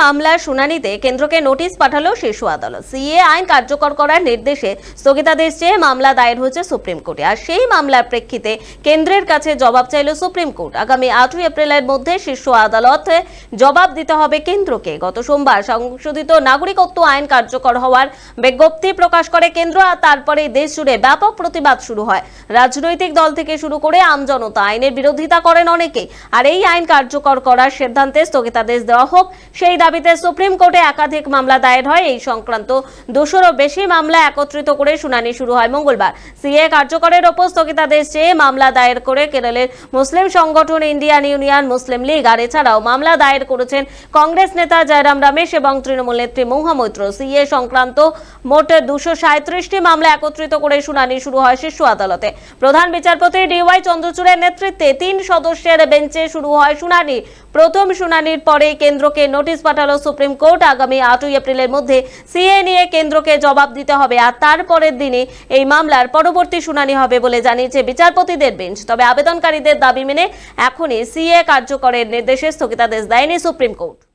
মামলার শুনানিতে কেন্দ্রকে নোটিশ পাঠালো শীর্ষ আদালত। সিএ আইন কার্যকর করার নির্দেশে স্থগিতাদেশ চেয়ে মামলা দায়ের হয়েছে সুপ্রিম কোর্টে। আর সেই মামলার প্রেক্ষিতে কেন্দ্রের কাছে জবাব চাইল সুপ্রিম কোর্ট। আগামী আটই এপ্রিলের মধ্যে শীর্ষ আদালতে জবাব দিতে হবে কেন্দ্রকে। গত সোমবার সংশোধিত নাগরিকত্ব আইন কার্যকর হওয়ার বিজ্ঞপ্তি প্রকাশ করে কেন্দ্র আর তারপরে দেশ জুড়ে ব্যাপক প্রতিবাদ শুরু হয়। রাজনৈতিক দল থেকে শুরু করে আমজনতা আইনের বিরোধিতা করেন অনেকে। আর এই আইন কার্যকর করার সিদ্ধান্তে স্থগিতাদেশ দেওয়া হোক, সেই দাবিতে সুপ্রিম কোর্টে একাধিক মামলা দায়ের হয়। এই সংক্রান্ত দুশোরও বেশি মামলা একত্রিত করে শুনানি শুরু হয় মঙ্গলবার। সিএ কার্যকরের ওপর স্থগিতাদেশ চেয়ে মামলা দায়ের করে কেরলের মুসলিম সংগঠন ইন্ডিয়ান ইউনিয়ন মুসলিম লীগ। আর এছাড়াও মামলা দায়ের করেছেন কংগ্রেস নেতা জয়রাম রমেশ এবং তৃণমূল নেত্রী মহুয়া মৈত্র। সিএ সংক্রান্ত মোট দুশো সাঁত্রিশটি মামলা একত্রিত করে শুনানি শুরু হয় শীর্ষ আদালতে। প্রধান বিচারপতি ডিওয়াই চন্দ্রচূড়ের নেতৃত্বে তিন সদস্যের বেঞ্চে শুরু হয় শুনানি। প্রথম শুনানির পরে কেন্দ্রকে নোটিশ পাঠালো সুপ্রিম কোর্ট। আগামী আটই এপ্রিলের মধ্যে সিএ নিয়ে কেন্দ্রকে জবাব দিতে হবে আর তারপরের দিনে এই মামলার পরবর্তী শুনানি হবে বলে জানিয়েছে বিচারপতিদের বেঞ্চ। তবে আবেদনকারীদের দাবি মেনে এখনই সিএ কার্যকরের নির্দেশে স্থগিতাদেশ দেয়নি সুপ্রিম কোর্ট।